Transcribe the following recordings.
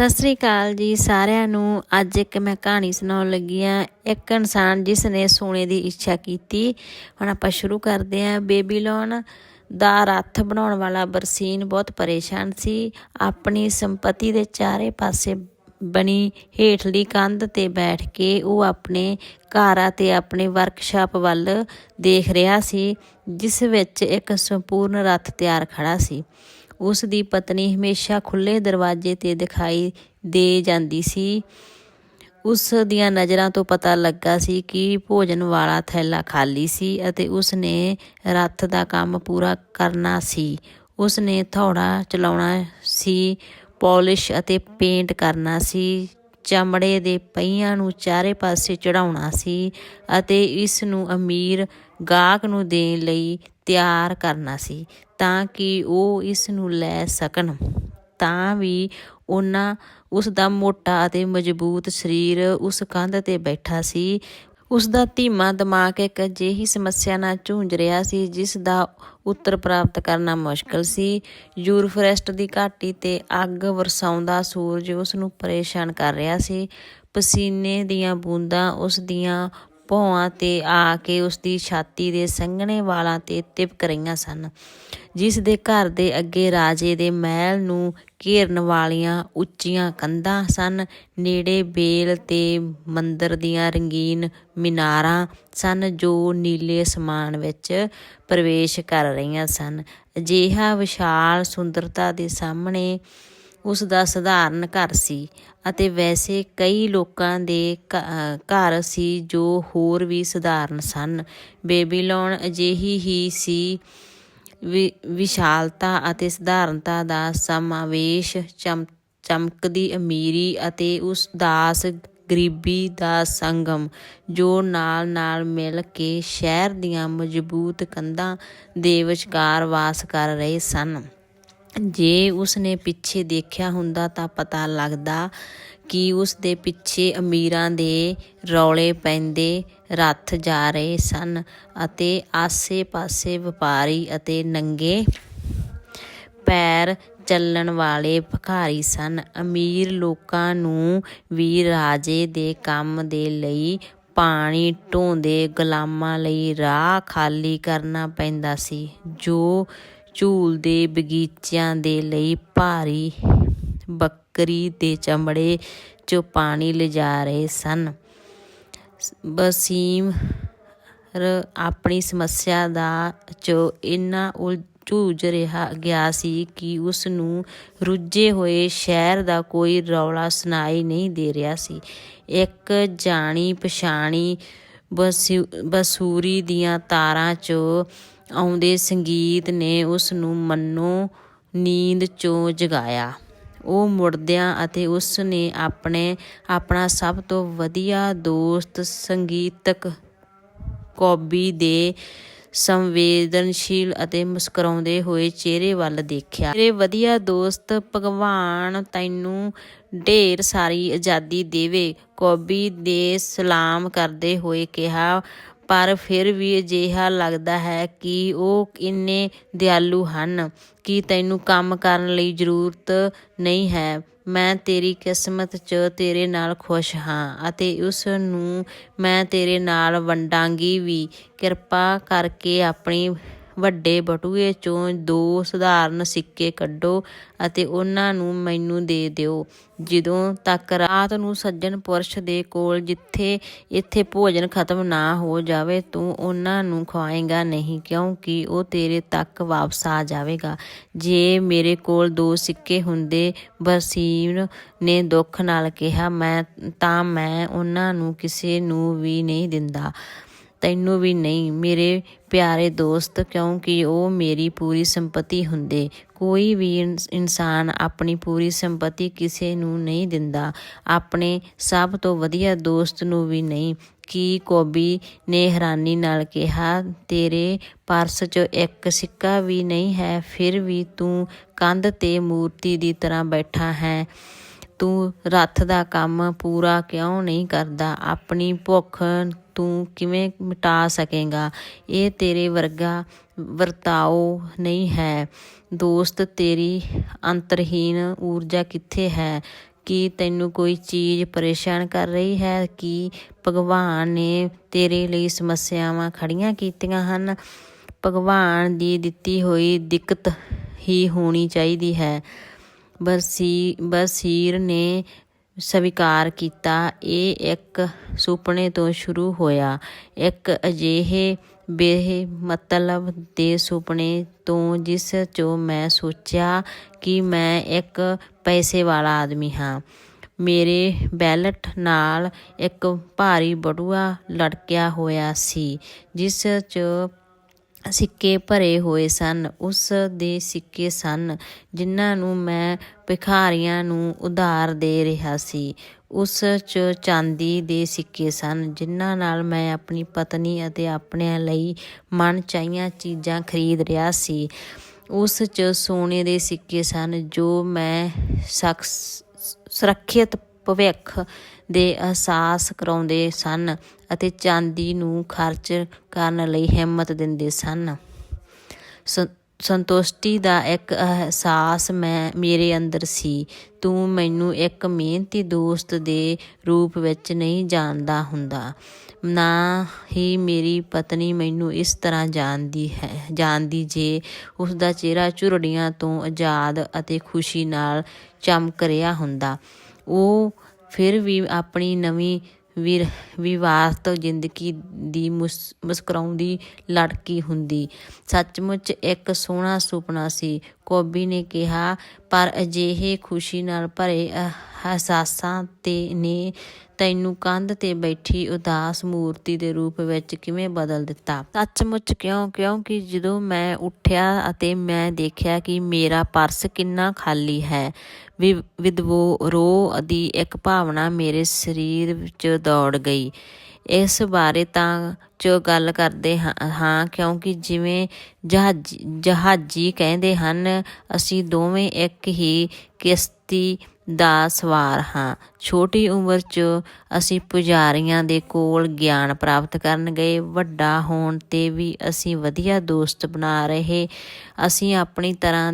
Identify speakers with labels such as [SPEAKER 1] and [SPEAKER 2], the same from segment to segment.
[SPEAKER 1] ਸਤਿ ਸ੍ਰੀ ਅਕਾਲ ਜੀ ਸਾਰਿਆਂ ਨੂੰ। ਅੱਜ ਇੱਕ ਮੈਂ ਕਹਾਣੀ ਸੁਣਾਉਣ ਲੱਗੀ ਆ ਇੱਕ ਇਨਸਾਨ ਜਿਸ ਨੇ ਸੋਨੇ ਦੀ ਇੱਛਾ ਕੀਤੀ। ਹੁਣ ਆਪਾਂ ਸ਼ੁਰੂ ਕਰਦੇ ਆ ਬੇਬੀਲੋਨ ਦਾ ਰੱਥ ਬਣਾਉਣ ਵਾਲਾ ਬਰਸੀਨ ਬਹੁਤ ਪਰੇਸ਼ਾਨ ਸੀ। ਆਪਣੀ ਸੰਪਤੀ ਦੇ ਚਾਰੇ ਪਾਸੇ ਬਣੀ ਹੇਠਲੀ ਕੰਧ ਤੇ ਬੈਠ ਕੇ ਉਹ ਆਪਣੇ ਘਰ ਅਤੇ ਆਪਣੇ ਵਰਕਸ਼ਾਪ ਵੱਲ ਦੇਖ ਰਿਹਾ ਸੀ, ਜਿਸ ਵਿੱਚ ਇੱਕ ਸੰਪੂਰਨ ਰੱਥ ਤਿਆਰ ਖੜਾ ਸੀ। ਉਸ ਦੀ ਪਤਨੀ ਹਮੇਸ਼ਾ ਖੁੱਲੇ ਦਰਵਾਜ਼ੇ ਤੇ ਦਿਖਾਈ ਦੇ ਜਾਂਦੀ ਸੀ। ਉਸ ਦੀਆਂ ਨਜ਼ਰਾਂ ਤੋਂ ਪਤਾ ਲੱਗਾ ਸੀ ਕਿ ਭੋਜਨ ਵਾਲਾ ਥੈਲਾ ਖਾਲੀ ਸੀ ਅਤੇ ਉਸ ਨੇ ਰੱਥ ਦਾ ਕੰਮ ਪੂਰਾ ਕਰਨਾ ਸੀ। ਉਸ ਨੇ ਥੋੜਾ ਚਲਾਉਣਾ ਸੀ, ਪਾਲਿਸ਼ ਅਤੇ ਪੇਂਟ ਕਰਨਾ ਸੀ, ਚਮੜੇ ਦੇ ਪਹੀਆਂ ਨੂੰ ਚਾਰੇ ਪਾਸੇ ਚੜਾਉਣਾ ਸੀ ਅਤੇ ਇਸ ਨੂੰ ਅਮੀਰ ਗਾਹਕ ਨੂੰ ਦੇਣ ਲਈ ਤਿਆਰ ਕਰਨਾ ਸੀ। ਤਾਂ ਕਿ ਉਹ ਇਸ ਨੂੰ ਲੈ ਸਕਣ। ਤਾਂ ਵੀ ਉਹਨਾਂ ਉਸ ਦਾ ਮੋਟਾ ਅਤੇ ਮਜ਼ਬੂਤ ਸਰੀਰ ਉਸ ਕੰਧ ਤੇ ਬੈਠਾ ਸੀ। ਉਸ ਦਾ ਧੀਮਾ ਦਿਮਾਗ ਇੱਕ ਅਜਿਹੀ ਸਮੱਸਿਆ ਨਾਲ ਝੂੰਝ ਰਿਹਾ ਸੀ, ਜਿਸ ਦਾ ਉੱਤਰ ਪ੍ਰਾਪਤ ਕਰਨਾ ਮੁਸ਼ਕਲ ਸੀ। ਯੂਰਫਰੈਸਟ ਦੀ ਘਾਟੀ ਤੇ ਅੱਗ ਵਰਸਾਉਂਦਾ ਸੂਰਜ ਉਸ ਨੂੰ ਪਰੇਸ਼ਾਨ ਕਰ ਰਿਹਾ ਸੀ। ਪਸੀਨੇ ਦੀਆਂ ਬੂੰਦਾਂ ਉਸ ਦੀਆਂ ਭੌਆਂ ਤੇ ਆ ਕੇ ਉਸ ਦੀ ਛਾਤੀ ਦੇ ਸੰਘਣੇ ਵਾਲਾਂ ਤੇ ਤਿਪਕ ਰਹੀਆਂ ਸਨ। ਜਿਸ ਦੇ ਘਰ ਦੇ ਅੱਗੇ ਰਾਜੇ ਦੇ ਮਹਿਲ ਨੂੰ ਘੇਰਨ ਵਾਲੀਆਂ ਉੱਚੀਆਂ ਕੰਧਾਂ ਸਨ। ਨੇੜੇ ਬੇਲ ਤੇ ਮੰਦਰ ਦੀਆਂ ਰੰਗੀਨ ਮਿਨਾਰਾਂ ਸਨ, ਜੋ ਨੀਲੇ ਅਸਮਾਨ ਵਿੱਚ ਪ੍ਰਵੇਸ਼ ਕਰ ਰਹੀਆਂ ਸਨ। ਅਜਿਹਾ ਵਿਸ਼ਾਲ ਸੁੰਦਰਤਾ ਦੇ ਸਾਹਮਣੇ ਉਸ ਦਾ ਸਧਾਰਨ ਘਰ ਸੀ ਅਤੇ ਵੈਸੇ ਕਈ ਲੋਕਾਂ ਦੇ ਘਰ ਸੀ ਜੋ ਹੋਰ ਵੀ ਸਧਾਰਨ ਸਨ। ਬੇਬੀਲੋਨ ਅਜਿਹੀ ਹੀ ਸੀ। ਵਿਸ਼ਾਲਤਾ ਅਤੇ ਸਧਾਰਨਤਾ ਦਾ ਸਮਾਵੇਸ਼ ਚਮਕਦੀ ਅਮੀਰੀ ਅਤੇ ਉਸ ਦਾਸ ਗਰੀਬੀ ਦਾ ਸੰਗਮ, ਜੋ ਨਾਲ-ਨਾਲ ਮਿਲ ਕੇ ਸ਼ਹਿਰ ਦੀਆਂ ਮਜ਼ਬੂਤ ਕੰਧਾਂ ਦੇ ਵਿਚਕਾਰ ਵਾਸ ਕਰ ਰਹੇ ਸਨ। ਜੇ ਉਸ ਨੇ ਪਿੱਛੇ ਦੇਖਿਆ ਹੁੰਦਾ ਤਾਂ ਪਤਾ ਲੱਗਦਾ ਕਿ ਉਸ ਦੇ ਪਿੱਛੇ ਅਮੀਰਾਂ ਦੇ ਰੌਲੇ ਪੈਂਦੇ ਰੱਥ ਜਾ ਰਹੇ ਸਨ ਅਤੇ ਆਸੇ-ਪਾਸੇ ਵਪਾਰੀ ਅਤੇ ਨੰਗੇ ਪੈਰ ਚੱਲਣ ਵਾਲੇ ਭਿਖਾਰੀ ਸਨ। ਅਮੀਰ ਲੋਕਾਂ ਨੂੰ ਵੀ ਰਾਜੇ ਦੇ ਕੰਮ ਦੇ ਲਈ ਪਾਣੀ ਢੋਂਦੇ ਗੁਲਾਮਾਂ ਲਈ ਰਾਹ ਖਾਲੀ ਕਰਨਾ ਪੈਂਦਾ ਸੀ, ਜੋ ਝੂਲ ਦੇ ਬਗੀਚਿਆਂ ਦੇ ਲਈ ਭਾਰੀ ਬੱਕਰੀ ਦੇ ਚਮੜੇ 'ਚੋਂ ਪਾਣੀ ਲਿਜਾ ਰਹੇ ਸਨ। ਬਸੀਮ ਆਪਣੀ ਸਮੱਸਿਆ ਦਾ ਚੋ ਇੰਨਾ ਝੂਝ ਰਿਹਾ ਗਿਆ ਸੀ ਕਿ ਉਸ ਨੂੰ ਰੁੱਝੇ ਹੋਏ ਸ਼ਹਿਰ ਦਾ ਕੋਈ ਰੌਲਾ ਸੁਣਾਈ ਨਹੀਂ ਦੇ ਰਿਹਾ ਸੀ। ਇੱਕ ਜਾਣੀ ਪਛਾਣੀ ਬਸੂਰੀ ਦੀਆਂ ਤਾਰਾਂ 'ਚੋਂ ਆਉਂਦੇ ਸੰਗੀਤ ਨੇ ਉਸ ਨੂੰ ਮੰਨੋ, ਨੀਂਦ 'ਚੋਂ ਜਗਾਇਆ। ਉਹ ਮੁੜਦਿਆਂ ਅਤੇ ਉਸ ਨੇ ਆਪਣੇ, ਆਪਣਾ ਸਭ ਤੋਂ ਵਧੀਆ ਦੋਸਤ ਸੰਗੀਤਕ ਕੌਬੀ ਦੇ ਸੰਵੇਦਨਸ਼ੀਲ ਅਤੇ ਮੁਸਕਰਾਉਂਦੇ ਹੋਏ ਚਿਹਰੇ ਵੱਲ ਦੇਖਿਆ। ਮੇਰੇ ਵਧੀਆ ਦੋਸਤ ਭਗਵਾਨ ਤੈਨੂੰ ਢੇਰ ਸਾਰੀ ਆਜ਼ਾਦੀ ਦੇਵੇ, ਕੌਬੀ ਦੇ ਸਲਾਮ ਕਰਦੇ ਹੋਏ ਕਿਹਾ ਪਰ ਫਿਰ ਵੀ ਅਜਿਹਾ ਲੱਗਦਾ ਹੈ ਕਿ ਉਹ ਇੰਨੇ ਦਿਆਲੂ ਹਨ ਕਿ ਤੈਨੂੰ ਕੰਮ ਕਰਨ ਲਈ ਜ਼ਰੂਰਤ ਨਹੀਂ ਹੈ। ਮੈਂ ਤੇਰੀ ਕਿਸਮਤ 'ਚ ਤੇਰੇ ਨਾਲ ਖੁਸ਼ ਹਾਂ ਅਤੇ ਉਸ ਨੂੰ ਮੈਂ ਤੇਰੇ ਨਾਲ ਵੰਡਾਂਗੀ ਵੀ। ਕਿਰਪਾ ਕਰਕੇ ਆਪਣੀ ਵੱਡੇ ਬਟੂਏ 'ਚੋਂ ਦੋ ਸਧਾਰਨ ਸਿੱਕੇ ਕੱਢੋ ਅਤੇ ਉਹਨਾਂ ਨੂੰ ਮੈਨੂੰ ਦੇ ਦਿਓ। ਜਦੋਂ ਤੱਕ ਰਾਤ ਨੂੰ ਸੱਜਣ ਪੁਰਸ਼ ਦੇ ਕੋਲ ਜਿੱਥੇ ਇੱਥੇ ਭੋਜਨ ਖਤਮ ਨਾ ਹੋ ਜਾਵੇ, ਤੂੰ ਉਹਨਾਂ ਨੂੰ ਖਵਾਏਗਾ ਨਹੀਂ, ਕਿਉਂਕਿ ਉਹ ਤੇਰੇ ਤੱਕ ਵਾਪਸ ਆ ਜਾਵੇਗਾ। ਜੇ ਮੇਰੇ ਕੋਲ ਦੋ ਸਿੱਕੇ ਹੁੰਦੇ ਬਸੀਨ ਨੇ ਦੁੱਖ ਨਾਲ ਕਿਹਾ, ਮੈਂ ਤਾਂ ਮੈਂ ਉਹਨਾਂ ਨੂੰ ਕਿਸੇ ਨੂੰ ਵੀ ਨਹੀਂ ਦਿੰਦਾ। ਤੈਨੂੰ ਵੀ ਨਹੀਂ, ਮੇਰੇ ਪਿਆਰੇ ਦੋਸਤ, ਕਿਉਂਕਿ ਉਹ ਮੇਰੀ ਪੂਰੀ ਸੰਪਤੀ ਹੁੰਦੇ। ਕੋਈ ਵੀ ਇਨਸਾਨ ਆਪਣੀ ਪੂਰੀ ਸੰਪਤੀ ਕਿਸੇ ਨੂੰ ਨਹੀਂ ਦਿੰਦਾ। ਆਪਣੇ ਸਭ ਤੋਂ ਵਧੀਆ ਦੋਸਤ ਨੂੰ ਵੀ ਨਹੀਂ। ਕੀ ਕੋਬੀ ਨੇ ਹੈਰਾਨੀ ਨਾਲ ਕਿਹਾ, ਤੇਰੇ ਪਰਸ 'ਚ ਇੱਕ ਸਿੱਕਾ ਵੀ ਨਹੀਂ ਹੈ, ਫਿਰ ਵੀ ਤੂੰ ਕੰਧ ਤੇ ਮੂਰਤੀ ਦੀ ਤਰ੍ਹਾਂ ਬੈਠਾ ਹੈ। ਤੂੰ ਰੱਥ ਦਾ ਕੰਮ ਪੂਰਾ ਕਿਉਂ ਨਹੀਂ ਕਰਦਾ? ਆਪਣੀ ਭੁੱਖ ਤੂੰ ਕਿਵੇਂ ਮਿਟਾ ਸਕੇਗਾ? ਇਹ ਤੇਰੇ ਵਰਗਾ ਵਰਤਾਓ ਨਹੀਂ ਹੈ। ਦੋਸਤ, ਤੇਰੀ ਅੰਤਰਹੀਨ ਊਰਜਾ ਕਿੱਥੇ ਹੈ? ਕੀ ਤੈਨੂੰ ਕੋਈ ਚੀਜ਼ ਪਰੇਸ਼ਾਨ ਕਰ ਰਹੀ ਹੈ? ਕਿ ਭਗਵਾਨ ਨੇ ਤੇਰੇ ਲਈ ਸਮੱਸਿਆਵਾਂ ਖੜੀਆਂ ਕੀਤੀਆਂ ਹਨ? ਭਗਵਾਨ ਦੀ ਦਿੱਤੀ ਹੋਈ ਦਿੱਕਤ ਹੀ ਹੋਣੀ ਚਾਹੀਦੀ ਹੈ। ਬਰਸੀ ਬਸੀਰ ਨੇ ਸਵੀਕਾਰ ਕੀਤਾ। ਇਹ ਇੱਕ ਸੁਪਨੇ ਤੋਂ ਸ਼ੁਰੂ ਹੋਇਆ। ਇੱਕ ਅਜਿਹੇ ਬੇਹ ਮਤਲਬ ਦੇ ਸੁਪਨੇ ਤੋਂ ਜਿਸ 'ਚੋਂ ਮੈਂ ਸੋਚਿਆ ਕਿ ਮੈਂ ਇੱਕ ਪੈਸੇ ਵਾਲਾ ਆਦਮੀ ਹਾਂ। ਮੇਰੇ ਬੈਲਟ ਨਾਲ ਇੱਕ ਭਾਰੀ ਬਟੂਆ ਲਟਕਿਆ ਹੋਇਆ ਸੀ, ਜਿਸ 'ਚ ਸਿੱਕੇ ਭਰੇ ਹੋਏ ਸਨ, ਉਸ ਦੇ ਸਿੱਕੇ ਸਨ, ਜਿਨ੍ਹਾਂ ਨੂੰ ਮੈਂ ਭਿਖਾਰੀਆਂ ਨੂੰ ਉਧਾਰ ਦੇ ਰਿਹਾ ਸੀ। ਉਸ 'ਚ ਚਾਂਦੀ ਦੇ ਸਿੱਕੇ ਸਨ, ਜਿਨ੍ਹਾਂ ਨਾਲ ਮੈਂ ਆਪਣੀ ਪਤਨੀ ਅਤੇ ਆਪਣਿਆਂ ਲਈ ਮਨ ਚਾਹੀਆਂ ਚੀਜ਼ਾਂ ਖਰੀਦ ਰਿਹਾ ਸੀ। ਉਸ 'ਚ ਸੋਨੇ ਦੇ ਸਿੱਕੇ ਸਨ, ਜੋ ਮੈਂ ਸੁਰੱਖਿਅਤ ਭਵਿੱਖ ਦੇ ਅਹਿਸਾਸ ਕਰਾਉਂਦੇ ਸਨ। ਅਤੇ ਚਾਂਦੀ ਨੂੰ ਖਰਚ ਕਰਨ ਲਈ ਹਿੰਮਤ ਦਿੰਦੇ ਸਨ। ਸ- ਸੰਤੁਸ਼ਟੀ ਦਾ ਇੱਕ ਅਹਿਸਾਸ ਮੈਂ, ਮੇਰੇ ਅੰਦਰ ਸੀ। ਤੂੰ ਮੈਨੂੰ ਇੱਕ ਮਿਹਨਤੀ ਦੋਸਤ ਦੇ ਰੂਪ ਵਿੱਚ ਨਹੀਂ ਜਾਣਦਾ ਹੁੰਦਾ। ਨਾ ਹੀ ਮੇਰੀ ਪਤਨੀ ਮੈਨੂੰ ਇਸ ਤਰ੍ਹਾਂ ਜਾਣਦੀ ਹੈ, ਜਾਣਦੀ ਜੇ ਉਸ ਦਾ ਚਿਹਰਾ ਝੁਰੜੀਆਂ ਤੋਂ ਆਜ਼ਾਦ ਅਤੇ ਖੁਸ਼ੀ ਨਾਲ ਚਮਕ ਰਿਹਾ ਹੁੰਦਾ। ਉਹ ਫਿਰ ਵੀ ਆਪਣੀ ਨਵੀਂ ਵਿਰ ਵਿਵਾਹਤ ਜ਼ਿੰਦਗੀ ਦੀ ਮੁਸ- ਮੁਸਕਰਾਉਂਦੀ ਲੜਕੀ ਹੁੰਦੀ। ਸੱਚਮੁੱਚ ਇੱਕ ਸੋਹਣਾ ਸੁਪਨਾ ਸੀ। ਕੋਬੀ ਨੇ ਕਿਹਾ, ਪਰ ਅਜਿਹੇ ਖੁਸ਼ੀ ਨਾਲ ਭਰੇ ਅਹਿਸਾਸਾਂ ਤੇ ਨੇ ਤੈਨੂੰ ਕੰਧ ਤੇ ਬੈਠੀ ਉਦਾਸ ਮੂਰਤੀ ਦੇ ਰੂਪ ਵਿੱਚ ਕਿਵੇਂ ਬਦਲ ਦਿੱਤਾ? ਸੱਚਮੁੱਚ ਕਿਉਂ? ਕਿਉਂਕਿ ਜਦੋਂ ਮੈਂ ਉੱਠਿਆ ਅਤੇ ਮੈਂ ਦੇਖਿਆ ਕਿ ਮੇਰਾ ਪਰਸ ਕਿੰਨਾ ਖਾਲੀ ਹੈ, ਵਿ- ਵਿਦਵੋ ਰੋ ਦੀ ਇੱਕ ਭਾਵਨਾ ਮੇਰੇ ਸਰੀਰ ਵਿੱਚ ਦੌੜ ਗਈ। ਇਸ ਬਾਰੇ ਤਾਂ ਜੋ ਗੱਲ ਕਰਦੇ ਹਾਂ ਹਾਂ, ਕਿਉਂਕਿ ਜਿਵੇਂ ਜਹਾਜੀ ਜਹਾਜੀ ਕਹਿੰਦੇ ਹਨ, ਅਸੀਂ ਦੋਵੇਂ ਇੱਕ ਹੀ ਕਿਸ਼ਤੀ ਦਾ ਸਵਾਰ ਹਾਂ। ਛੋਟੀ ਉਮਰ 'ਚ ਅਸੀਂ ਪੁਜਾਰੀਆਂ ਦੇ ਕੋਲ ਗਿਆਨ ਪ੍ਰਾਪਤ ਕਰਨ ਗਏ। ਵੱਡਾ ਹੋਣ ਤੇ ਵੀ ਅਸੀਂ ਵਧੀਆ ਦੋਸਤ ਬਣਾ ਰਹੇ। ਅਸੀਂ ਆਪਣੀ ਤਰ੍ਹਾਂ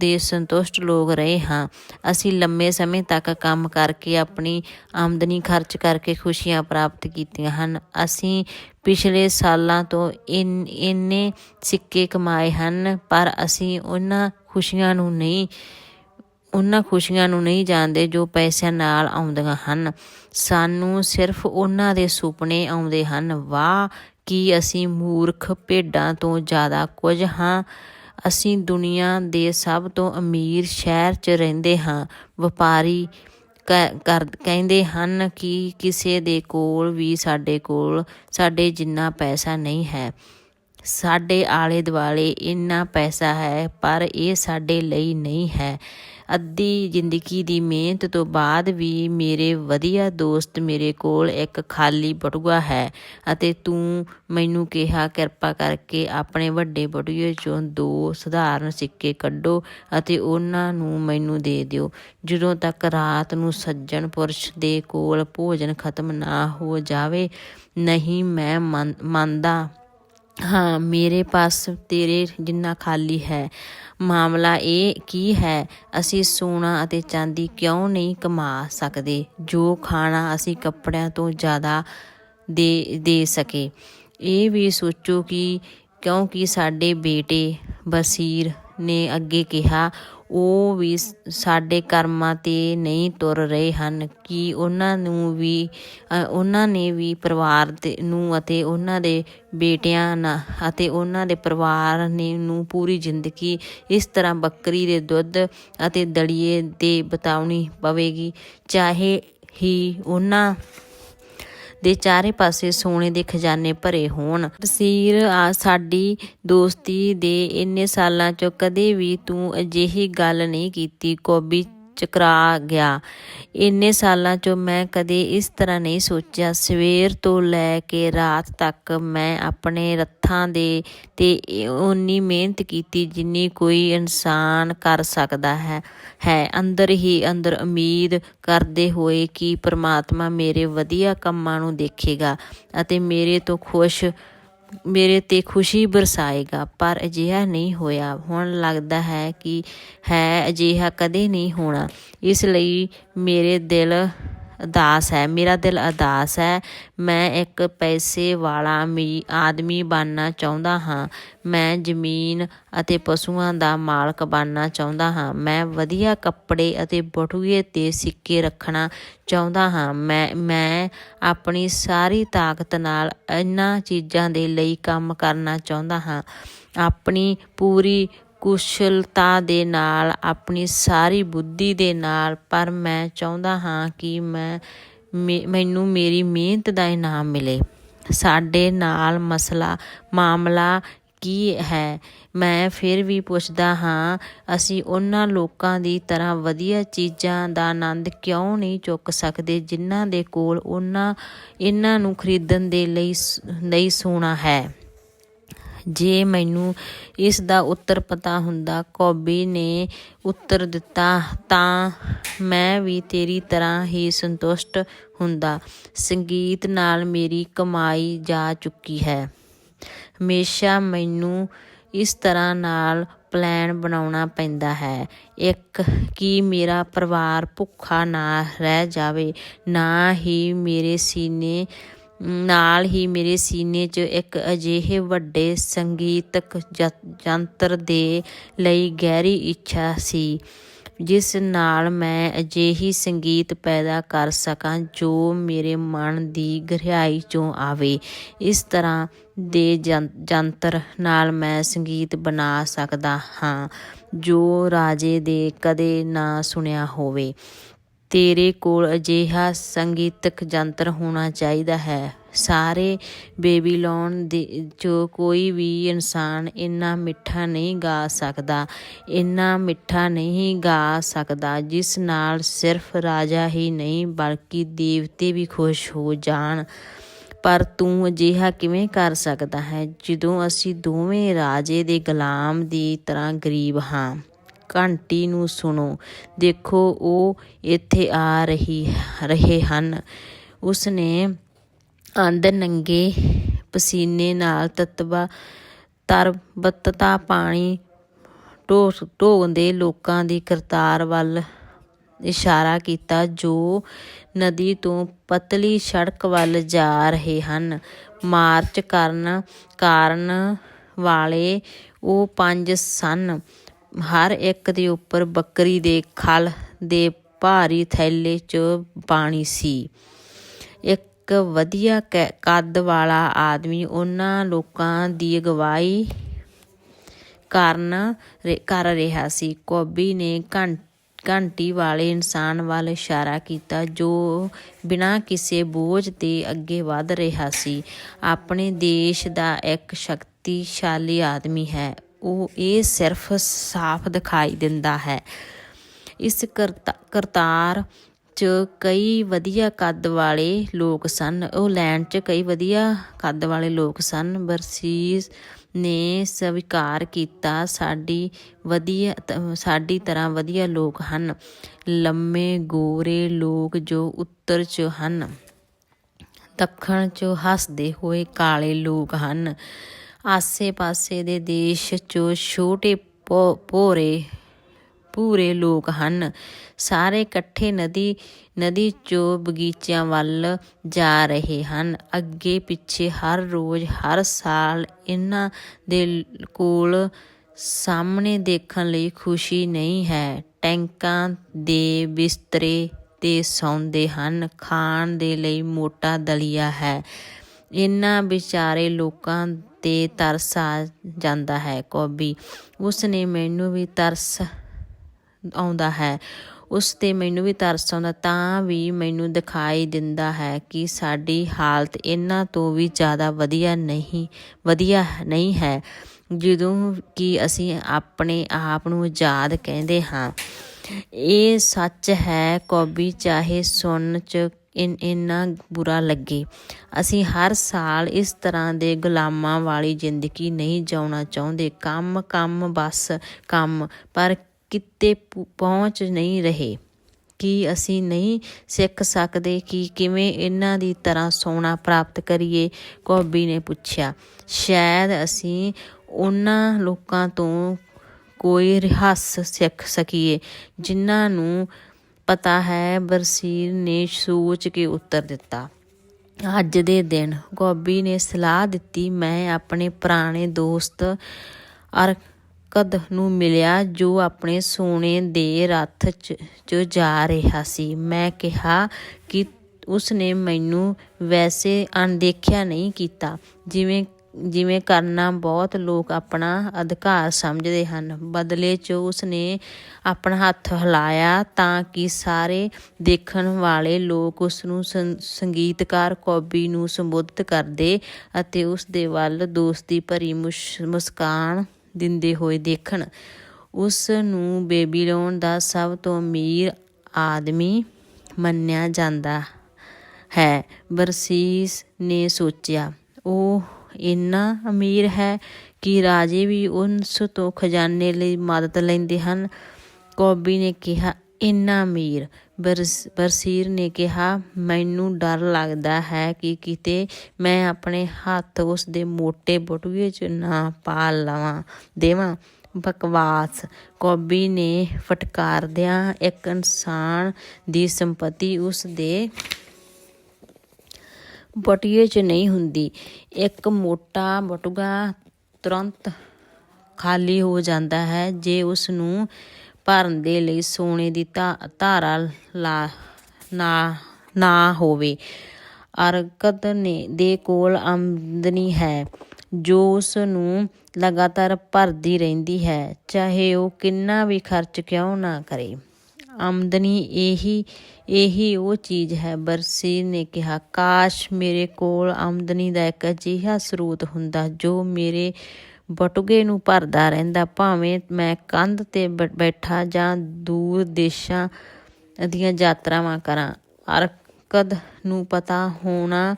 [SPEAKER 1] ਦੇ ਸੰਤੁਸ਼ਟ ਲੋਕ ਰਹੇ ਹਾਂ। ਅਸੀਂ ਲੰਮੇ ਸਮੇਂ ਤੱਕ ਕੰਮ ਕਰਕੇ ਆਪਣੀ ਆਮਦਨੀ ਖਰਚ ਕਰਕੇ ਖੁਸ਼ੀਆਂ ਪ੍ਰਾਪਤ ਕੀਤੀਆਂ ਹਨ। ਅਸੀਂ ਪਿਛਲੇ ਸਾਲਾਂ ਤੋਂ ਇਨ- ਇੰਨੇ ਸਿੱਕੇ ਕਮਾਏ ਹਨ, ਪਰ ਅਸੀਂ ਉਹਨਾਂ ਖੁਸ਼ੀਆਂ ਨੂੰ ਨਹੀਂ, ਉਹਨਾਂ ਖੁਸ਼ੀਆਂ ਨੂੰ ਨਹੀਂ ਜਾਣਦੇ ਜੋ ਪੈਸਿਆਂ ਨਾਲ ਆਉਂਦੀਆਂ ਹਨ। ਸਾਨੂੰ ਸਿਰਫ ਉਹਨਾਂ ਦੇ ਸੁਪਨੇ ਆਉਂਦੇ ਹਨ। ਵਾਹ, ਕੀ ਅਸੀਂ ਮੂਰਖ ਭੇਡਾਂ ਤੋਂ ਜ਼ਿਆਦਾ ਕੁਝ ਹਾਂ? ਅਸੀਂ ਦੁਨੀਆ ਦੇ ਸਭ ਤੋਂ ਅਮੀਰ ਸ਼ਹਿਰ 'ਚ ਰਹਿੰਦੇ ਹਾਂ। ਵਪਾਰੀ ਕ- ਕਰ, ਕਹਿੰਦੇ ਹਨ ਕਿ ਕਿਸੇ ਦੇ ਕੋਲ ਵੀ ਸਾਡੇ ਕੋਲ ਸਾਡੇ ਜਿੰਨਾ ਪੈਸਾ ਨਹੀਂ ਹੈ। ਸਾਡੇ ਆਲੇ ਦੁਆਲੇ ਇੰਨਾ ਪੈਸਾ ਹੈ, ਪਰ ਇਹ ਸਾਡੇ ਲਈ ਨਹੀਂ ਹੈ। ਅੱਧੀ ਜ਼ਿੰਦਗੀ ਦੀ ਮਿਹਨਤ ਤੋਂ ਬਾਅਦ ਵੀ ਮੇਰੇ ਵਧੀਆ ਦੋਸਤ ਮੇਰੇ ਕੋਲ ਇੱਕ ਖਾਲੀ ਬਟੂਆ ਹੈ ਅਤੇ ਤੂੰ ਮੈਨੂੰ ਕਿਹਾ, ਕਿਰਪਾ ਕਰਕੇ ਆਪਣੇ ਵੱਡੇ ਬਟੂਏ ਚੋਂ ਦੋ ਸਧਾਰਨ ਸਿੱਕੇ ਕੱਢੋ ਅਤੇ ਉਹਨਾਂ ਨੂੰ ਮੈਨੂੰ ਦੇ ਦਿਓ। ਜਦੋਂ ਤੱਕ ਰਾਤ ਨੂੰ ਸੱਜਣ ਪੁਰਸ਼ ਦੇ ਕੋਲ ਭੋਜਨ ਖਤਮ ਨਾ ਹੋ ਜਾਵੇ, ਨਹੀਂ ਮੈਂ ਮੰਨਦਾ ਹਾਂ, ਮੇਰੇ ਪਾਸ ਤੇਰੇ ਜਿੰਨਾ ਖਾਲੀ ਹੈ। ਮਾਮਲਾ ਇਹ ਕੀ ਹੈ? ਅਸੀਂ ਸੋਨਾ ਅਤੇ ਚਾਂਦੀ ਕਿਉਂ ਨਹੀਂ ਕਮਾ ਸਕਦੇ? ਜੋ ਖਾਣਾ ਅਸੀਂ ਕੱਪੜਿਆਂ ਤੋਂ ਜ਼ਿਆਦਾ ਦੇ ਦੇ ਸਕੇ। ਇਹ ਵੀ ਸੋਚੋ ਕਿ ਕਿਉਂਕਿ ਸਾਡੇ ਬੇਟੇ ਬਸੀਰ ਨੇ ਅੱਗੇ ਕਿਹਾ ਉਹ ਵੀ ਸਾਡੇ ਕਰਮਾਂ ਤੇ ਨਹੀਂ ਤੁਰ ਰਹੇ ਹਨ। ਕਿ ਉਹਨਾਂ ਨੂੰ ਵੀ ਉਹਨਾਂ ਨੇ ਵੀ ਪਰਿਵਾਰ ਦੇ ਨੂੰ ਅਤੇ ਉਹਨਾਂ ਦੇ ਬੇਟਿਆਂ ਨਾਲ ਅਤੇ ਉਹਨਾਂ ਦੇ ਪਰਿਵਾਰ ਨੇ ਨੂੰ ਪੂਰੀ ਜ਼ਿੰਦਗੀ ਇਸ ਤਰ੍ਹਾਂ ਬੱਕਰੀ ਦੇ ਦੁੱਧ ਅਤੇ ਦਲੀਏ 'ਤੇ ਬਤਾਉਣੀ ਪਵੇਗੀ। ਚਾਹੇ ਹੀ ਉਹਨਾਂ ਦੇ ਚਾਰੇ ਪਾਸੇ ਸੋਨੇ ਦੇ ਖਜ਼ਾਨੇ ਭਰੇ ਹੋਣ। ਤਸਵੀਰ ਸਾਡੀ ਦੋਸਤੀ ਦੇ ਇੰਨੇ ਸਾਲਾਂ ਚੋਂ ਕਦੇ ਵੀ ਤੂੰ ਅਜਿਹੀ ਗੱਲ ਨਹੀਂ ਕੀਤੀ। ਕੋਬੀ ਚਕਰਾ ਗਿਆ। ਇੰਨੇ ਸਾਲਾਂ ਚੋਂ ਮੈਂ ਕਦੇ ਇਸ ਤਰ੍ਹਾਂ ਨਹੀਂ ਸੋਚਿਆ। ਸਵੇਰ ਤੋਂ ਲੈ ਕੇ ਰਾਤ ਤੱਕ ਮੈਂ ਆਪਣੇ ਰੱਥਾਂ ਦੇ ਤੇ ਉਨੀ ਮਿਹਨਤ ਕੀਤੀ ਜਿੰਨੀ ਕੋਈ ਇਨਸਾਨ ਕਰ ਸਕਦਾ ਹੈ ਹੈ। ਅੰਦਰ ਹੀ ਅੰਦਰ ਉਮੀਦ ਕਰਦੇ ਹੋਏ ਕਿ ਪ੍ਰਮਾਤਮਾ ਮੇਰੇ ਵਧੀਆ ਕੰਮਾਂ ਨੂੰ ਦੇਖੇਗਾ ਅਤੇ ਮੇਰੇ ਤੋਂ ਖੁਸ਼ ਮੇਰੇ ਤੇ ਖੁਸ਼ੀ ਬਰਸਾਏਗਾ, ਪਰ ਅਜਿਹਾ ਨਹੀਂ ਹੋਇਆ। ਹੁਣ ਲੱਗਦਾ ਹੈ ਕਿ ਹੈ ਅਜਿਹਾ ਕਦੇ ਨਹੀਂ ਹੋਣਾ। ਇਸ ਲਈ ਮੇਰੇ ਦਿਲ ਉਦਾਸ ਹੈ, ਮੇਰਾ ਦਿਲ ਉਦਾਸ ਹੈ, ਮੈਂ ਇੱਕ ਪੈਸੇ ਵਾਲਾ ਮੀ, ਆਦਮੀ ਬਣਨਾ ਚਾਹੁੰਦਾ ਹਾਂ। ਮੈਂ ਜ਼ਮੀਨ ਅਤੇ ਪਸ਼ੂਆਂ ਦਾ ਮਾਲਕ ਬਣਨਾ ਚਾਹੁੰਦਾ ਹਾਂ। ਮੈਂ ਵਧੀਆ ਕੱਪੜੇ ਅਤੇ ਬਟੂਏ ਤੇ ਸਿੱਕੇ ਰੱਖਣਾ ਚਾਹੁੰਦਾ ਹਾਂ। ਮੈਂ ਮੈਂ ਆਪਣੀ ਸਾਰੀ ਤਾਕਤ ਨਾਲ ਇਹਨਾਂ ਚੀਜ਼ਾਂ ਦੇ ਲਈ ਕੰਮ ਕਰਨਾ ਚਾਹੁੰਦਾ ਹਾਂ। ਆਪਣੀ ਪੂਰੀ ਕੁਸ਼ਲਤਾ ਦੇ ਨਾਲ, ਆਪਣੀ ਸਾਰੀ ਬੁੱਧੀ ਦੇ ਨਾਲ, ਪਰ ਮੈਂ ਚਾਹੁੰਦਾ ਹਾਂ ਕਿ ਮੈਂ ਮੇ- ਮੈਨੂੰ ਮੇਰੀ ਮਿਹਨਤ ਦਾ ਇਨਾਮ ਮਿਲੇ। ਸਾਡੇ ਨਾਲ ਮਸਲਾ, ਮਾਮਲਾ ਕੀ ਹੈ? ਮੈਂ ਫਿਰ ਵੀ ਪੁੱਛਦਾ ਹਾਂ, ਅਸੀਂ ਉਹਨਾਂ ਲੋਕਾਂ ਦੀ ਤਰ੍ਹਾਂ ਵਧੀਆ ਚੀਜ਼ਾਂ ਦਾ ਆਨੰਦ ਕਿਉਂ ਨਹੀਂ ਚੁੱਕ ਸਕਦੇ ਜਿਨ੍ਹਾਂ ਦੇ ਕੋਲ ਉਹਨਾਂ, ਇਹਨਾਂ ਨੂੰ ਖਰੀਦਣ ਦੇ ਲਈ ਸ- ਲਈ ਸੋਨਾ ਹੈ? ਜੇ ਮੈਨੂੰ ਇਸ ਦਾ ਉੱਤਰ ਪਤਾ ਹੁੰਦਾ, ਕੌਬੀ ਨੇ ਉੱਤਰ ਦਿੱਤਾ, ਤਾਂ ਮੈਂ ਵੀ ਤੇਰੀ ਤਰ੍ਹਾਂ ਹੀ ਸੰਤੁਸ਼ਟ ਹੁੰਦਾ। ਸੰਗੀਤ ਨਾਲ ਮੇਰੀ ਕਮਾਈ ਜਾ ਚੁੱਕੀ ਹੈ। ਹਮੇਸ਼ਾ ਮੈਨੂੰ ਇਸ ਤਰ੍ਹਾਂ ਨਾਲ ਪਲਾਨ ਬਣਾਉਣਾ ਪੈਂਦਾ ਹੈ। ਇੱਕ, ਕਿ ਮੇਰਾ ਪਰਿਵਾਰ ਭੁੱਖਾ ਨਾ ਰਹਿ ਜਾਵੇ, ਨਾ ਹੀ ਮੇਰੇ ਸੀਨੇ ਨਾਲ ਹੀ ਮੇਰੇ ਸੀਨੇ 'ਚ ਇੱਕ ਅਜਿਹੇ ਵੱਡੇ ਸੰਗੀਤਕ ਜ- ਯੰਤਰ ਦੇ ਲਈ ਗਹਿਰੀ ਇੱਛਾ ਸੀ, ਜਿਸ ਨਾਲ ਮੈਂ ਅਜਿਹੀ ਸੰਗੀਤ ਪੈਦਾ ਕਰ ਸਕਾਂ ਜੋ ਮੇਰੇ ਮਨ ਦੀ ਗਹਿਰਾਈ 'ਚੋਂ ਆਵੇ। ਇਸ ਤਰ੍ਹਾਂ ਦੇ ਜੰ- ਯੰਤਰ ਨਾਲ ਮੈਂ ਸੰਗੀਤ ਬਣਾ ਸਕਦਾ ਹਾਂ, ਜੋ ਰਾਜੇ ਦੇ ਕਦੇ ਨਾ ਸੁਣਿਆ ਹੋਵੇ। ਤੇਰੇ ਕੋਲ ਅਜਿਹਾ ਸੰਗੀਤਕ ਯੰਤਰ ਹੋਣਾ ਚਾਹੀਦਾ ਹੈ। ਸਾਰੇ ਬੇਬੀਲੋਨ ਦੇ ਜੋ ਕੋਈ ਵੀ ਇਨਸਾਨ ਇੰਨਾ ਮਿੱਠਾ ਨਹੀਂ ਗਾ ਸਕਦਾ, ਇੰਨਾ ਮਿੱਠਾ ਨਹੀਂ ਗਾ ਸਕਦਾ, ਜਿਸ ਨਾਲ ਸਿਰਫ ਰਾਜਾ ਹੀ ਨਹੀਂ, ਬਲਕਿ ਦੇਵਤੇ ਵੀ ਖੁਸ਼ ਹੋ ਜਾਣ। ਪਰ ਤੂੰ ਅਜਿਹਾ ਕਿਵੇਂ ਕਰ ਸਕਦਾ ਹੈ ਜਦੋਂ ਅਸੀਂ ਦੋਵੇਂ ਰਾਜੇ ਦੇ ਗੁਲਾਮ ਦੀ ਤਰ੍ਹਾਂ ਗਰੀਬ ਹਾਂ? ਘੰਟੀ ਨੂੰ ਸੁਣੋ। ਦੇਖੋ, ਉਹ ਇੱਥੇ ਆ ਰਹੀ, ਰਹੇ ਹਨ। ਉਸਨੇ ਅੰਦਰ ਨੰਗੇ ਪਸੀਨੇ ਨਾਲ ਤਤਵਾ, ਤਰਬਤਤਾ ਪਾਣੀ ਢੋ, ਢੋਂਦੇ ਲੋਕਾਂ ਦੀ ਕਰਤਾਰ ਵੱਲ ਇਸ਼ਾਰਾ ਕੀਤਾ, ਜੋ ਨਦੀ ਤੋਂ ਪਤਲੀ ਸੜਕ ਵੱਲ ਜਾ ਰਹੇ ਹਨ। ਮਾਰਚ ਕਰਨ, ਕਾਰਨ ਵਾਲੇ ਉਹ ਪੰਜ ਸਨ। ਹਰ ਇੱਕ ਦੇ ਉੱਪਰ ਬੱਕਰੀ ਦੇ ਖਲ ਦੇ ਭਾਰੀ ਥੈਲੇ 'ਚ ਪਾਣੀ ਸੀ। ਇੱਕ ਵਧੀਆ ਕੈ- ਕੱਦ ਵਾਲਾ ਆਦਮੀ ਉਹਨਾਂ ਲੋਕਾਂ ਦੀ ਅਗਵਾਈ ਕਰਨ ਕਰ ਰਿਹਾ ਸੀ। ਕੋਬੀ ਨੇ ਘੰ- ਘੰਟੀ ਵਾਲੇ ਇਨਸਾਨ ਵੱਲ ਇਸ਼ਾਰਾ ਕੀਤਾ ਜੋ ਬਿਨਾਂ ਕਿਸੇ ਬੋਝ ਦੇ ਅੱਗੇ ਵੱਧ ਰਿਹਾ ਸੀ। ਆਪਣੇ ਦੇਸ਼ ਦਾ ਇੱਕ ਸ਼ਕਤੀਸ਼ਾਲੀ ਆਦਮੀ ਹੈ। ਉਹ ਇਹ ਸਿਰਫ ਸਾਫ਼ ਦਿਖਾਈ ਦਿੰਦਾ ਹੈ। ਇਸ ਕਰਤਾ- ਕਰਤਾਰ 'ਚ ਕਈ ਵਧੀਆ ਕੱਦ ਵਾਲੇ ਲੋਕ ਸਨ। ਉਹ ਲੈਂਡ 'ਚ ਕਈ ਵਧੀਆ ਕੱਦ ਵਾਲੇ ਲੋਕ ਸਨ। ਬਰਸੀਸ ਨੇ ਸਵੀਕਾਰ ਕੀਤਾ, ਸਾਡੀ ਵਧੀਆ ਤ- ਸਾਡੀ ਤਰ੍ਹਾਂ ਵਧੀਆ ਲੋਕ ਹਨ। ਲੰਮੇ ਗੋਰੇ ਲੋਕ ਜੋ ਉੱਤਰ 'ਚ ਹਨ, ਦੱਖਣ 'ਚ ਹੱਸਦੇ ਹੋਏ ਕਾਲੇ ਲੋਕ ਹਨ। ਆਸੇ-ਪਾਸੇ ਦੇ ਦੇਸ਼ 'ਚ ਛੋਟੇ ਭੋ- ਭੋਰੇ ਪੂਰੇ ਲੋਕ ਹਨ। ਸਾਰੇ ਇਕੱਠੇ ਨਦੀ ਨਦੀ 'ਚੋਂ ਬਗੀਚਿਆਂ ਵੱਲ ਜਾ ਰਹੇ ਹਨ। ਅੱਗੇ ਪਿੱਛੇ ਹਰ ਰੋਜ਼, ਹਰ ਸਾਲ ਇਹਨਾਂ ਦੇ ਕੋਲ ਸਾਹਮਣੇ ਦੇਖਣ ਲਈ ਖੁਸ਼ੀ ਨਹੀਂ ਹੈ। ਟੈਂਕਾਂ ਦੇ ਬਿਸਤਰੇ ਤੇ ਸੌਂਦੇ ਹਨ। ਖਾਣ ਦੇ ਲਈ ਮੋਟਾ ਦਲੀਆ ਹੈ। ਇਹਨਾਂ ਵਿਚਾਰੇ ਲੋਕਾਂ ਤੇ ਤਰਸ ਆ ਜਾਂਦਾ ਹੈ। ਕੋਬੀ, ਉਸ ਨੇ ਮੈਨੂੰ ਵੀ ਤਰਸ ਆਉਂਦਾ ਹੈ। ਉਸ ਤੇ ਮੈਨੂੰ ਵੀ ਤਰਸ ਆਉਂਦਾ, ਤਾਂ ਵੀ ਮੈਨੂੰ ਦਿਖਾਈ ਦਿੰਦਾ ਹੈ ਕਿ ਸਾਡੀ ਹਾਲਤ ਇਹਨਾਂ ਤੋਂ ਵੀ ਜ਼ਿਆਦਾ ਵਧੀਆ ਨਹੀਂ ਵਧੀਆ ਨਹੀਂ ਹੈ। ਜਦੋਂ ਕਿ ਅਸੀਂ ਆਪਣੇ ਆਪ ਨੂੰ ਆਜ਼ਾਦ ਕਹਿੰਦੇ ਹਾਂ, ਇਹ ਸੱਚ ਹੈ, ਕੌਬੀ ਚਾਹੇ ਸੁਣਨ ਚ ਇਨ ਇੰਨਾ ਬੁਰਾ ਲੱਗੇ। ਅਸੀਂ ਹਰ ਸਾਲ ਇਸ ਤਰ੍ਹਾਂ ਦੇ ਗੁਲਾਮਾਂ ਵਾਲੀ ਜ਼ਿੰਦਗੀ ਨਹੀਂ ਜਿਉਣਾ ਚਾਹੁੰਦੇ। ਕੰਮ ਕੰਮ, ਬਸ, ਕੰਮ। ਪਰ ਕਿਤੇ ਪਹੁੰਚ ਨਹੀਂ ਰਹੇ। ਕੀ ਅਸੀਂ ਨਹੀਂ ਸਿੱਖ ਸਕਦੇ ਕਿ ਕਿਵੇਂ ਇਹਨਾਂ ਦੀ ਤਰ੍ਹਾਂ ਸੋਨਾ ਪ੍ਰਾਪਤ ਕਰੀਏ? ਕੌਬੀ ਨੇ ਪੁੱਛਿਆ। ਸ਼ਾਇਦ ਅਸੀਂ ਉਹਨਾਂ ਲੋਕਾਂ ਤੋਂ ਕੋਈ ਰਹੱਸ ਸਿੱਖ ਸਕੀਏ, ਜਿਨ੍ਹਾਂ ਨੂੰ ਪਤਾ ਹੈ, ਬਰਸੀਰ ਨੇ ਸੋਚ ਕੇ ਉੱਤਰ ਦਿੱਤਾ। ਅੱਜ ਦੇ ਦਿਨ ਗੋਬੀ ਨੇ ਸਲਾਹ ਦਿੱਤੀ, ਮੈਂ ਆਪਣੇ ਪੁਰਾਣੇ ਦੋਸਤ ਅਰਕਦ ਨੂੰ ਮਿਲਿਆ, ਜੋ ਆਪਣੇ ਸੋਨੇ ਦੇ ਰੱਥ 'ਚ 'ਚ ਜਾ ਰਿਹਾ ਸੀ। ਮੈਂ ਕਿਹਾ ਕਿ ਉਸਨੇ ਮੈਨੂੰ ਵੈਸੇ ਅਣਦੇਖਿਆ ਨਹੀਂ ਕੀਤਾ। ਜਿਵੇਂ ਜਿਵੇਂ ਕਰਨਾ ਬਹੁਤ ਲੋਕ ਆਪਣਾ ਅਧਿਕਾਰ ਸਮਝਦੇ ਹਨ। ਬਦਲੇ 'ਚ ਉਸਨੇ ਆਪਣਾ ਹੱਥ ਹਿਲਾਇਆ ਤਾਂ ਕਿ ਸਾਰੇ ਦੇਖਣ ਵਾਲੇ ਲੋਕ ਉਸ ਨੂੰ ਸੰਗੀਤਕਾਰ ਕੌਬੀ ਨੂੰ ਸੰਬੋਧਿਤ ਕਰਦੇ ਅਤੇ ਉਸ ਦੇ ਵੱਲ ਦੋਸਤੀ ਭਰੀ ਮੁਸ਼- ਮੁਸਕਾਨ ਦਿੰਦੇ ਹੋਏ ਦੇਖਣ। ਉਸ ਨੂੰ ਬੇਬੀਲੋਨ ਦਾ ਸਭ ਤੋਂ ਅਮੀਰ ਆਦਮੀ ਮੰਨਿਆ ਜਾਂਦਾ ਹੈ। ਬਰਸੀਸ ਨੇ ਸੋਚਿਆ, ਉਹ ਇੰਨਾ ਅਮੀਰ ਹੈ ਕਿ ਰਾਜੇ ਵੀ ਉਸ ਤੋਂ ਖਜ਼ਾਨੇ ਲਈ ਮਦਦ ਲੈਂਦੇ ਹਨ। ਕੌਬੀ ਨੇ ਕਿਹਾ, ਇੰਨਾ ਅਮੀਰ? ਬਰਸੀਰ ਨੇ ਕਿਹਾ, ਮੈਨੂੰ ਡਰ ਲੱਗਦਾ ਹੈ ਕਿ ਕਿਤੇ ਮੈਂ ਆਪਣੇ ਹੱਥ ਉਸ ਦੇ ਮੋਟੇ ਬਟੂਏ 'ਚ ਨਾ ਪਾ ਲਵਾਂ, ਦੇਵਾਂ। ਬਕਵਾਸ। ਕੌਬੀ ਨੇ ਫਟਕਾਰਦਿਆਂ ਇੱਕ ਇਨਸਾਨ ਦੀ ਸੰਪਤੀ ਉਸ ਦੇ ਬਟੀਏ 'ਚ ਨਹੀਂ ਹੁੰਦੀ। ਇੱਕ ਮੋਟਾ ਬਟੂਆ ਤੁਰੰਤ ਖਾਲੀ ਹੋ ਜਾਂਦਾ ਹੈ। ਜੇ ਉਸ ਨੂੰ ਭਰਨ ਦੇ ਲਈ ਸੋਨੇ ਦੀ ਧਾਰਾ ਲਾ, ਨਾ ਨਾ ਹੋਵੇ, ਅਰਕਤ ਨੇ, ਦੇ ਕੋਲ ਆਮਦਨੀ ਹੈ, ਜੋ ਉਸ ਨੂੰ ਲਗਾਤਾਰ ਭਰਦੀ ਰਹਿੰਦੀ ਹੈ, ਚਾਹੇ ਉਹ ਕਿੰਨਾ ਵੀ ਖਰਚ ਕਿਉਂ ਨਾ ਕਰੇ। ਆਮਦਨੀ ਇਹੀ ਇਹੀ ਉਹ ਚੀਜ਼ ਹੈ। ਬਰਸੀਰ ਨੇ ਕਿਹਾ, ਕਾਸ਼ ਮੇਰੇ ਕੋਲ ਆਮਦਨੀ ਦਾ ਇੱਕ ਅਜਿਹਾ ਸਰੋਤ ਹੁੰਦਾ ਜੋ ਮੇਰੇ ਬਟੂਏ ਨੂੰ ਭਰਦਾ ਰਹਿੰਦਾ। ਭਾਵੇਂ ਮੈਂ ਕੰਧ ਤੇ ਬੈਠਾ ਜਾਂ ਦੂਰ ਦੇਸ਼ਾਂ ਦੀਆਂ ਯਾਤਰਾਵਾਂ ਕਰਾਂ। ਅਰਕਦ ਨੂੰ ਪਤਾ ਹੋਣਾ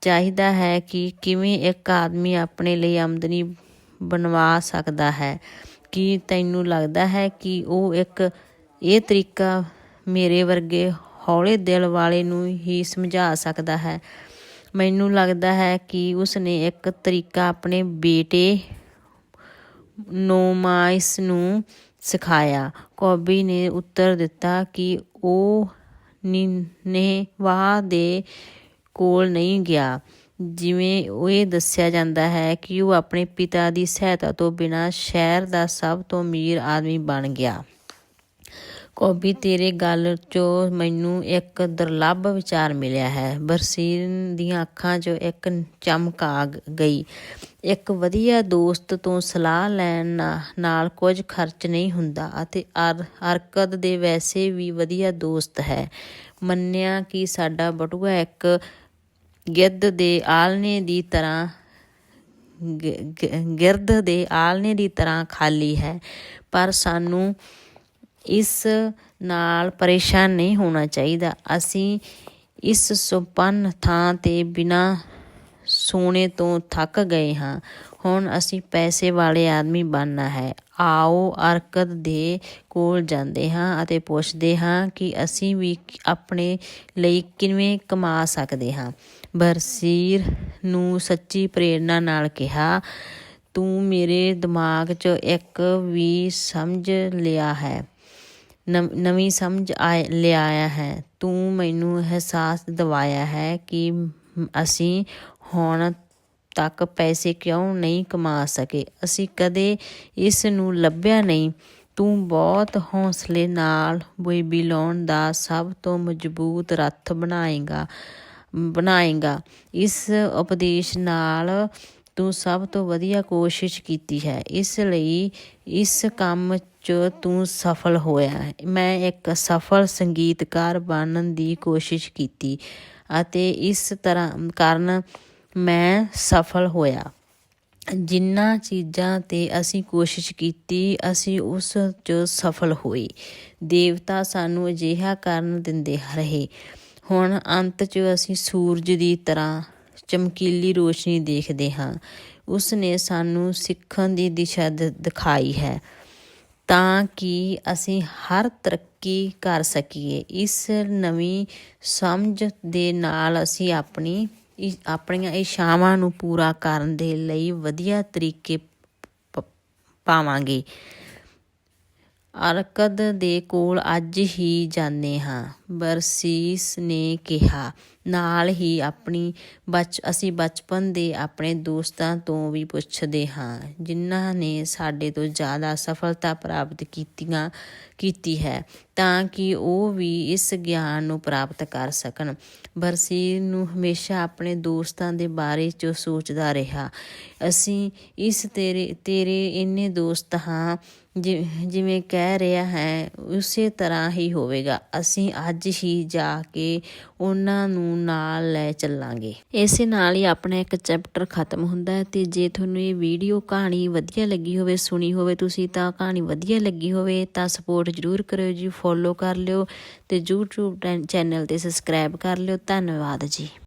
[SPEAKER 1] ਚਾਹੀਦਾ ਹੈ ਕਿ ਕਿਵੇਂ ਇੱਕ ਆਦਮੀ ਆਪਣੇ ਲਈ ਆਮਦਨੀ ਬਣਵਾ ਸਕਦਾ ਹੈ। ਕੀ ਤੈਨੂੰ ਲੱਗਦਾ ਹੈ ਕਿ ਉਹ ਇੱਕ ਇਹ ਤਰੀਕਾ ਮੇਰੇ ਵਰਗੇ ਹੌਲੇ ਦਿਲ ਵਾਲੇ ਨੂੰ ਹੀ ਸਮਝਾ ਸਕਦਾ ਹੈ। ਮੈਨੂੰ ਲੱਗਦਾ ਹੈ ਕਿ ਉਸਨੇ ਇੱਕ ਤਰੀਕਾ ਆਪਣੇ ਬੇਟੇ ਨੋਮਾਇਸ ਨੂੰ ਸਿਖਾਇਆ। ਕੌਬੀ ਨੇ ਉੱਤਰ ਦਿੱਤਾ ਕਿ ਉਹ ਨਿਨੇਵਾਹ ਦੇ ਕੋਲ ਨਹੀਂ ਗਿਆ। ਜਿਵੇਂ ਉਹ ਇਹ ਦੱਸਿਆ ਜਾਂਦਾ ਹੈ ਕਿ ਉਹ ਆਪਣੇ ਪਿਤਾ ਦੀ ਸਹਾਇਤਾ ਤੋਂ ਬਿਨਾਂ ਸ਼ਹਿਰ ਦਾ ਸਭ ਤੋਂ ਅਮੀਰ ਆਦਮੀ ਬਣ ਗਿਆ। ਕੌਬੀ, ਤੇਰੇ ਗੱਲ 'ਚੋਂ ਮੈਨੂੰ ਇੱਕ ਦੁਰਲੱਭ ਵਿਚਾਰ ਮਿਲਿਆ ਹੈ। ਬਰਸੀਨ ਦੀਆਂ ਅੱਖਾਂ 'ਚੋਂ ਇੱਕ ਚਮਕ ਆ ਗਈ। ਇੱਕ ਵਧੀਆ ਦੋਸਤ ਤੋਂ ਸਲਾਹ ਲੈਣ ਨਾ- ਨਾਲ ਕੁਝ ਖਰਚ ਨਹੀਂ ਹੁੰਦਾ ਅਤੇ ਅਰ ਅਰਕਦ ਦੇ ਵੈਸੇ ਵੀ ਵਧੀਆ ਦੋਸਤ ਹੈ। ਮੰਨਿਆ ਕਿ ਸਾਡਾ ਬਟੂਆ ਇੱਕ ਗਿੱਧ ਦੇ ਆਲਣੇ ਦੀ ਤਰ੍ਹਾਂ ਗਿਰਦ ਦੇ ਆਲਣੇ ਦੀ ਤਰ੍ਹਾਂ ਖਾਲੀ ਹੈ, ਪਰ ਸਾਨੂੰ ਇਸ ਨਾਲ ਪਰੇਸ਼ਾਨ ਨਹੀਂ ਹੋਣਾ ਚਾਹੀਦਾ। ਅਸੀਂ ਇਸ ਸੁਪੰਨ ਥਾਂ ਤੇ ਬਿਨਾਂ ਸੋਨੇ ਤੋਂ ਥੱਕ ਗਏ ਹਾਂ। ਹੁਣ ਅਸੀਂ ਪੈਸੇ ਵਾਲੇ ਆਦਮੀ ਬਣਨਾ ਹੈ। ਆਓ ਅਰਕਦ ਦੇ ਕੋਲ ਜਾਂਦੇ ਹਾਂ ਅਤੇ ਪੁੱਛਦੇ ਹਾਂ ਕਿ ਅਸੀਂ ਵੀ ਆਪਣੇ ਲਈ ਕਿਵੇਂ ਕਮਾ ਸਕਦੇ ਹਾਂ। ਬਰਸੀਰ ਨੂੰ ਸੱਚੀ ਪ੍ਰੇਰਣਾ ਨਾਲ ਕਿਹਾ, ਤੂੰ ਮੇਰੇ ਦਿਮਾਗ 'ਚ ਇੱਕ ਵੀ ਸਮਝ ਲਿਆ ਹੈ। ਨਵ- ਨਵੀਂ ਸਮਝ ਆ ਲਿਆਇਆ ਹੈ। ਤੂੰ ਮੈਨੂੰ ਅਹਿਸਾਸ ਦਿਵਾਇਆ ਹੈ ਕਿ ਅਸੀਂ ਹੁਣ ਤੱਕ ਪੈਸੇ ਕਿਉਂ ਨਹੀਂ ਕਮਾ ਸਕੇ। ਅਸੀਂ ਕਦੇ ਇਸ ਨੂੰ ਲੱਭਿਆ ਨਹੀਂ। ਤੂੰ ਬਹੁਤ ਹੌਸਲੇ ਨਾਲ ਬੇਬੀ ਲਾਉਣ ਦਾ ਸਭ ਤੋਂ ਮਜ਼ਬੂਤ ਰੱਥ ਬਣਾਏਗਾ ਬਣਾਏਗਾ। ਇਸ ਉਪਦੇਸ਼ ਨਾਲ ਤੂੰ ਸਭ ਤੋਂ ਵਧੀਆ ਕੋਸ਼ਿਸ਼ ਕੀਤੀ ਹੈ। ਇਸ ਲਈ ਇਸ ਕੰਮ 'ਚ ਤੂੰ ਸਫਲ ਹੋਇਆ। ਮੈਂ ਇੱਕ ਸਫਲ ਸੰਗੀਤਕਾਰ ਬਣਨ ਦੀ ਕੋਸ਼ਿਸ਼ ਕੀਤੀ ਅਤੇ ਇਸ ਤਰ੍ਹਾਂ ਕਾਰਨ ਮੈਂ ਸਫਲ ਹੋਇਆ। ਜਿਨ੍ਹਾਂ ਚੀਜ਼ਾਂ ਤੇ ਅਸੀਂ ਕੋਸ਼ਿਸ਼ ਕੀਤੀ, ਅਸੀਂ ਉਸ 'ਚ ਸਫਲ ਹੋਏ। ਦੇਵਤਾ ਸਾਨੂੰ ਅਜਿਹਾ ਕਰਨ ਦਿੰਦੇ ਰਹੇ। ਹੁਣ ਅੰਤ 'ਚ ਅਸੀਂ ਸੂਰਜ ਦੀ ਤਰ੍ਹਾਂ ਚਮਕੀਲੀ ਰੋਸ਼ਨੀ ਦੇਖਦੇ ਹਾਂ। ਉਸ ਨੇ ਸਾਨੂੰ ਸਿੱਖਣ ਦੀ ਦਿਸ਼ਾ ਦ- ਦਿਖਾਈ ਹੈ ਤਾਂ ਕਿ ਅਸੀਂ ਹਰ ਤਰੱਕੀ ਕਰ ਸਕੀਏ। ਇਸ ਨਵੀਂ ਸਮਝ ਦੇ ਨਾਲ ਅਸੀਂ ਆਪਣੀ ਆਪਣੀਆਂ ਇੱਛਾਵਾਂ ਨੂੰ ਪੂਰਾ ਕਰਨ ਦੇ ਲਈ ਵਧੀਆ ਤਰੀਕੇ ਪਾਵਾਂਗੇ। ਅਰਕਦ ਦੇ ਕੋਲ ਅੱਜ ਹੀ ਜਾਂਦੇ ਹਾਂ। ਬਰਸੀਸ ਨੇ ਕਿਹਾ, ਨਾਲ ਹੀ ਆਪਣੀ ਬਚ ਅਸੀਂ ਬਚਪਨ ਦੇ ਆਪਣੇ ਦੋਸਤਾਂ ਤੋਂ ਵੀ ਪੁੱਛਦੇ ਹਾਂ, ਜਿਨ੍ਹਾਂ ਨੇ ਸਾਡੇ ਤੋਂ ਜ਼ਿਆਦਾ ਸਫਲਤਾ ਪ੍ਰਾਪਤ ਕੀਤੀਆਂ, ਕੀਤੀ ਹੈ, ਤਾਂ ਕਿ ਉਹ ਵੀ ਇਸ ਗਿਆਨ ਨੂੰ ਪ੍ਰਾਪਤ ਕਰ ਸਕਣ। ਬਰਸੀਨ ਨੂੰ ਹਮੇਸ਼ਾ ਆਪਣੇ ਦੋਸਤਾਂ ਦੇ ਬਾਰੇ ਚ ਸੋਚਦਾ ਰਿਹਾ, ਅਸੀਂ ਇਸ ਤੇਰੇ ਤੇਰੇ ਇੰਨੇ ਦੋਸਤ ਹਾਂ ਜਿਵੇਂ ਕਹਿ ਰਿਹਾ ਹੈ, ਉਸੇ ਤਰ੍ਹਾਂ ਹੀ ਹੋਵੇਗਾ। ਅਸੀਂ ਅੱਜ ਹੀ ਜਾ ਕੇ ਉਹਨਾਂ ਨੂੰ ਨਾਲ ਲੈ ਚੱਲਾਂਗੇ। ਇਸੇ ਨਾਲ ਹੀ ਆਪਣਾ ਇੱਕ ਚੈਪਟਰ ਖਤਮ ਹੁੰਦਾ ਹੈ ਤੇ ਜੇ ਤੁਹਾਨੂੰ ਇਹ ਵੀਡੀਓ ਕਹਾਣੀ ਵਧੀਆ ਲੱਗੀ ਹੋਵੇ, ਸੁਣੀ ਹੋਵੇ, ਤੁਸੀਂ ਤਾਂ ਕਹਾਣੀ ਵਧੀਆ ਲੱਗੀ ਹੋਵੇ, ਤਾਂ ਸਪੋਰਟ ਜ਼ਰੂਰ ਕਰਿਓ ਜੀ ਫੋਲੋ ਕਰ ਲਿਓ ਤੇ YouTube ਚੈਨਲ ਤੇ ਸਬਸਕ੍ਰਾਈਬ ਕਰ ਲਿਓ। ਧੰਨਵਾਦ ਜੀ।